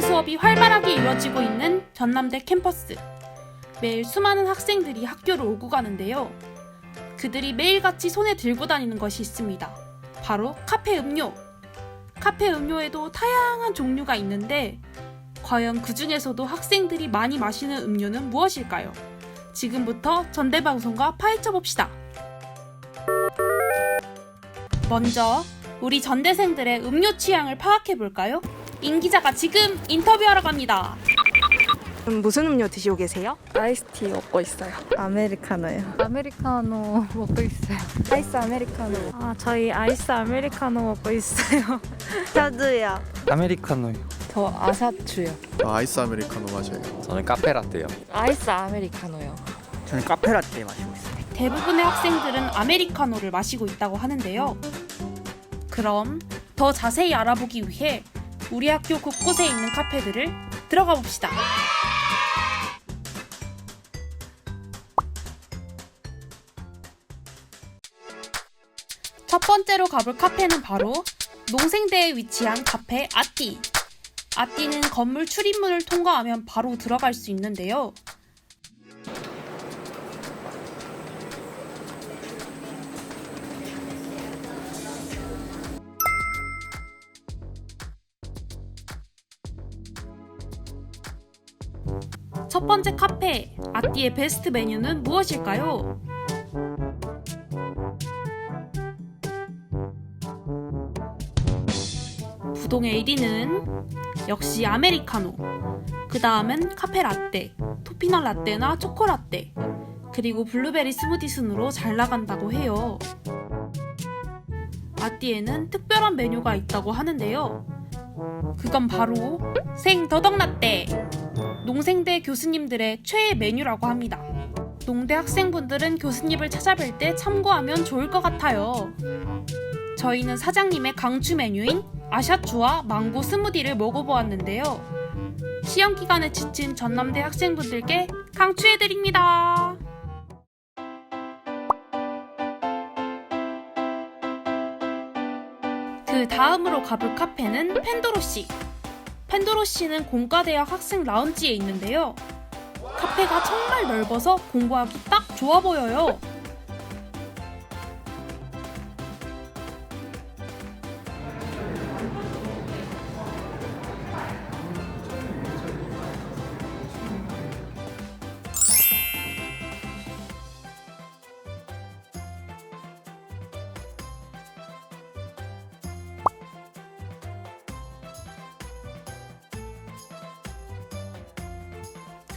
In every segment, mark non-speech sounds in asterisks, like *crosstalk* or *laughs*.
오픈 수업이 활발하게 이루어지고 있는 전남대 캠퍼스. 매일 수많은 학생들이 학교를 오고 가는데요. 그들이 매일같이 손에 들고 다니는 것이 있습니다. 바로 카페 음료. 카페 음료에도 다양한 종류가 있는데 과연 그 중에서도 학생들이 많이 마시는 음료는 무엇일까요? 지금부터 전대방송과 파헤쳐 봅시다. 먼저 우리 전대생들의 음료 취향을 파악해 볼까요? 임 기자가 지금 인터뷰하러 갑니다. 무슨 음료 드시고 계세요? 아이스티 먹고 있어요. 아메리카노요. 아메리카노 먹고 있어요. 아이스 아메리카노. 아, 저희 아이스 아메리카노 먹고 있어요. *laughs* 저도요. 아메리카노요. 저 아사추요. 아, 아이스 아메리카노 맞아요. 저는 카페라떼요. 아이스 아메리카노요. 저는 카페라떼 마시고 있어요. 대부분의 학생들은 아메리카노를 마시고 있다고 하는데요. 그럼 더 자세히 알아보기 위해 우리 학교 곳곳에 있는 카페들을 들어가 봅시다. 첫 번째로 가볼 카페는 바로 농생대에 위치한 카페 아띠. 아띠는 건물 출입문을 통과하면 바로 들어갈 수 있는데요. 첫 번째 카페 아띠의 베스트 메뉴는 무엇일까요? 부동의 1위는 역시 아메리카노. 그 다음은 카페 라떼, 토피넛 라떼나 초코 라떼, 그리고 블루베리 스무디 순으로 잘 나간다고 해요. 아띠에는 특별한 메뉴가 있다고 하는데요. 그건 바로 생더덕 라떼. 농생대 교수님들의 최애 메뉴라고 합니다. 농대 학생분들은 교수님을 찾아뵐 때 참고하면 좋을 것 같아요. 저희는 사장님의 강추 메뉴인 아샤추와 망고 스무디를 먹어보았는데요. 시험 기간에 지친 전남대 학생분들께 강추해드립니다. 다음으로 가볼 카페는 펜도로시. 펜도로시는 공과대학 학생 라운지에 있는데요. 카페가 정말 넓어서 공부하기 딱 좋아 보여요.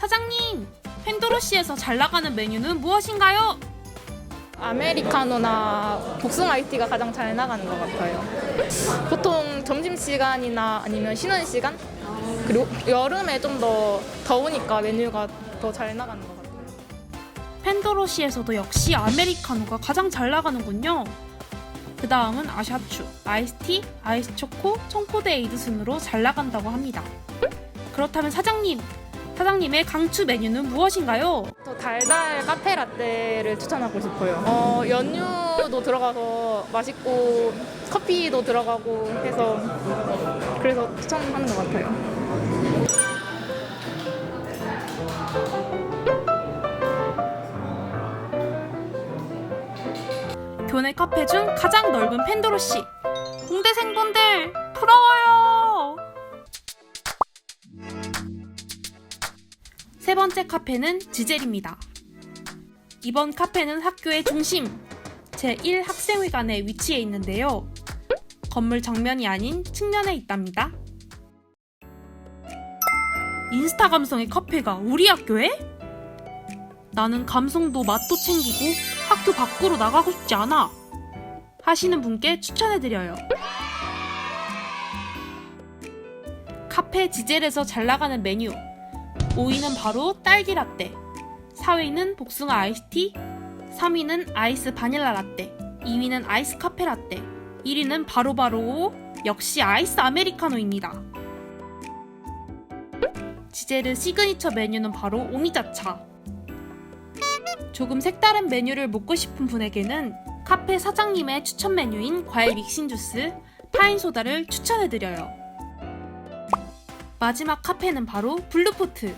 사장님, 펜도로시에서 잘 나가는 메뉴는 무엇인가요? 아메리카노나 복숭아 아이스티가 가장 잘 나가는 것 같아요. 보통 점심 시간이나 아니면 쉬는 시간 그리고 여름에 좀 더 더우니까 메뉴가 더 잘 나가는 것 같아요. 펜도로시에서도 역시 아메리카노가 가장 잘 나가는군요. 그 다음은 아샤추, 아이스티, 아이스초코, 청포데이드 순으로 잘 나간다고 합니다. 그렇다면 사장님, 사장님의 강추 메뉴는 무엇인가요? 저 달달 카페 라떼를 추천하고 싶어요. 어, 연유도 들어가서 맛있고 커피도 들어가고 해서 그래서 추천하는 것 같아요. 교내 카페 중 가장 넓은 펜도로시. 공대생분들 부러워요. 세 번째 카페는 지젤입니다. 이번 카페는 학교의 중심 제1 학생회관에 위치해 있는데요. 건물 정면이 아닌 측면에 있답니다. 인스타 감성의 카페가 우리 학교에? 나는 감성도 맛도 챙기고 학교 밖으로 나가고 싶지 않아. 하시는 분께 추천해드려요. 카페 지젤에서 잘 나가는 메뉴. 5위는 바로 딸기 라떼. 4위는 복숭아 아이스티. 3위는 아이스 바닐라 라떼. 2위는 아이스 카페 라떼. 1위는 바로 바로 역시 아이스 아메리카노입니다. 지젤의 시그니처 메뉴는 바로 오미자차. 조금 색다른 메뉴를 먹고 싶은 분에게는 카페 사장님의 추천 메뉴인 과일 믹싱 주스, 파인 소다를 추천해드려요. 마지막 카페는 바로 블루포트.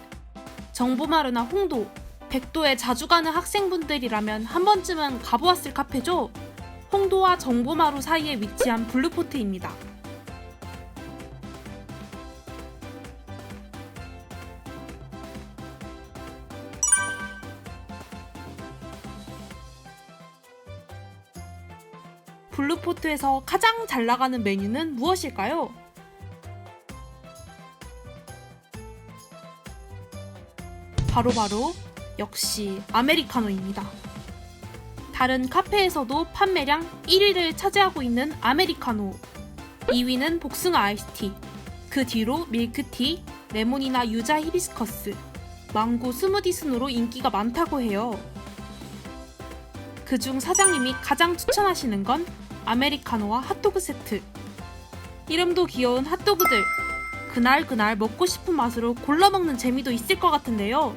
정보마루나 홍도, 백도에 자주 가는 학생분들이라면 한 번쯤은 가보았을 카페죠? 홍도와 정보마루 사이에 위치한 블루포트입니다. 블루포트에서 가장 잘 나가는 메뉴는 무엇일까요? 바로바로 역시 아메리카노입니다. 다른 카페에서도 판매량 1위를 차지하고 있는 아메리카노. 2위는 복숭아 아이스티. 그 뒤로 밀크티, 레몬이나 유자 히비스커스, 망고 스무디 순으로 인기가 많다고 해요. 그중 사장님이 가장 추천하시는 건 아메리카노와 핫도그 세트. 이름도 귀여운 핫도그들. 그날 그날 먹고 싶은 맛으로 골라 먹는 재미도 있을 것 같은데요.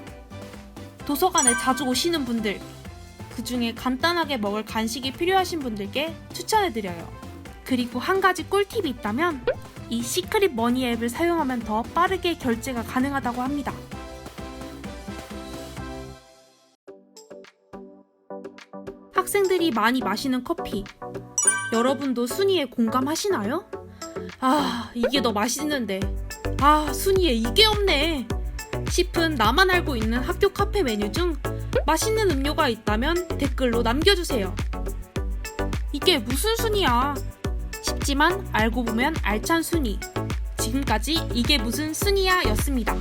도서관에 자주 오시는 분들, 그 중에 간단하게 먹을 간식이 필요하신 분들께 추천해드려요. 그리고 한 가지 꿀팁이 있다면 이 시크릿 머니 앱을 사용하면 더 빠르게 결제가 가능하다고 합니다. 학생들이 많이 마시는 커피. 여러분도 순위에 공감하시나요? 아, 이게 더 맛있는데. 아, 순위에 이게 없네. 싶은 나만 알고 있는 학교 카페 메뉴 중 맛있는 음료가 있다면 댓글로 남겨주세요. 이게 무슨 순위야? 쉽지만 알고 보면 알찬 순위. 지금까지 이게 무슨 순위야 였습니다.